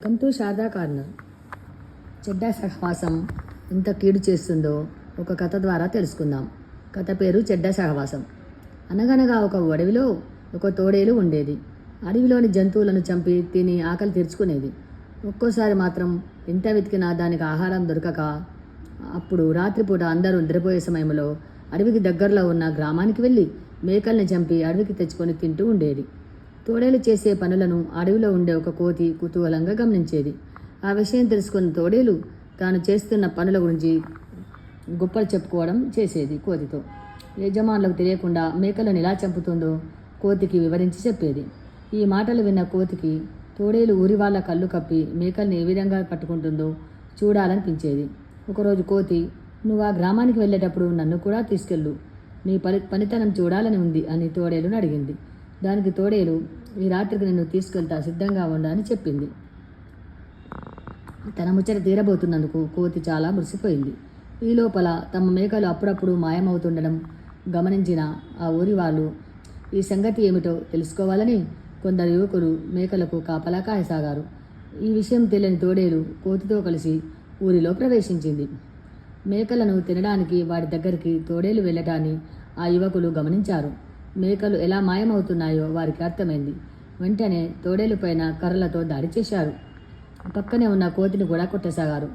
Welcome to Sharada corner చెడ్డ సహవాసం ఎంత కీడు చేస్తుందో ఒక కథ ద్వారా తెలుసుకుందాం. కథ పేరు చెడ్డ సహవాసం. అనగనగా ఒక అడవిలో ఒక తోడేలు ఉండేది. అడవిలోని జంతువులను చంపి తిని ఆకలి తీర్చుకునేది. ఒక్కోసారి మాత్రం ఎంత వెతికినా దానికి ఆహారం దొరకక అప్పుడు రాత్రిపూట అందరూ నిద్రపోయే సమయంలో అడవికి దగ్గరలో ఉన్న గ్రామానికి వెళ్ళి మేకల్ని చంపి అడవికి తెచ్చుకొని తింటూ ఉండేది. తోడేలు చేసే పనులను అడవిలో ఉండే ఒక కోతి కుతూహలంగా గమనించేది. ఆ విషయం తెలుసుకున్న తోడేలు తాను చేస్తున్న పనుల గురించి గొప్పలు చెప్పుకోవడం చేసేది కోతితో. యజమానులకు తెలియకుండా మేకలను ఎలా చంపుతుందో కోతికి వివరించి చెప్పేది. ఈ మాటలు విన్న కోతికి తోడేలు ఊరి వాళ్ళ కళ్ళు కప్పి మేకల్ని ఏ విధంగా పట్టుకుంటుందో చూడాలనిపించేది. ఒకరోజు కోతి నువ్వు ఆ గ్రామానికి వెళ్ళేటప్పుడు నన్ను కూడా తీసుకెళ్ళు. నీ పని పనితనం చూడాలని ఉంది అని తోడేలును అడిగింది. దానికి తోడేలు ఈ రాత్రికి నిన్ను తీసుకెళ్తా సిద్ధంగా ఉండా అని చెప్పింది. తన ముచ్చట తీరబోతున్నందుకు కోతి చాలా మురిసిపోయింది. ఈ లోపల తమ మేకలు అప్పుడప్పుడు మాయమవుతుండడం గమనించిన ఆ ఊరి వాళ్ళు ఈ సంగతి ఏమిటో తెలుసుకోవాలని కొందరు యువకులు మేకలకు కాపలా కాయసాగారు. ఈ విషయం తెలియని తోడేలు కోతితో కలిసి ఊరిలో ప్రవేశించింది. మేకలను తినడానికి వాటి దగ్గరికి తోడేలు వెళ్ళటాన్ని ఆ యువకులు గమనించారు. మేకలు ఎలా మాయమవుతున్నాయో వారికి అర్థమైంది. వెంటనే తోడేలు పైన కర్రలతో దాడి చేశారు. పక్కనే ఉన్న కోతిని కూడా కొట్టసాగారు.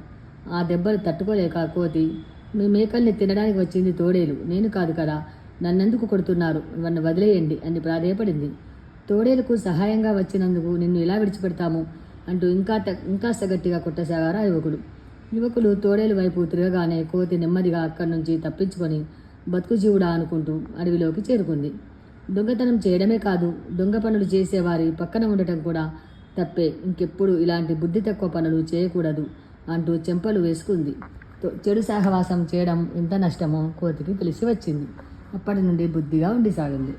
ఆ దెబ్బలు తట్టుకోలేక కోతి మీ మేకల్ని తినడానికి వచ్చింది తోడేలు. నేను కాదు కదా. నన్నెందుకు కొడుతున్నారు? నన్ను వదిలేయండి అని ప్రాధేయపడింది. తోడేలకు సహాయంగా వచ్చినందుకు నిన్ను ఎలా విడిచిపెడతాము? అంటూ ఇంకా త- ఇంకాస్త గట్టిగా కొట్టసాగారు ఆ యువకుడు యువకులు తోడేలు వైపు తిరగగానే కోతి నెమ్మదిగా అక్కడి నుంచి తప్పించుకొని బతుకు జీవుడా అనుకుంటూ అడవిలోకి చేరుకుంది. దొంగతనం చేయడమే కాదు దొంగ పనులు చేసేవారి పక్కన ఉండటం కూడా తప్పే. ఇంకెప్పుడు ఇలాంటి బుద్ధి తక్కువ పనులు చేయకూడదు అంటూ చెంపలు వేసుకుంది. తో- చెడు సహవాసం చేయడం ఎంత నష్టమో కోతికి తెలిసి వచ్చింది. అప్పటి నుండి బుద్ధిగా ఉండిసాగింది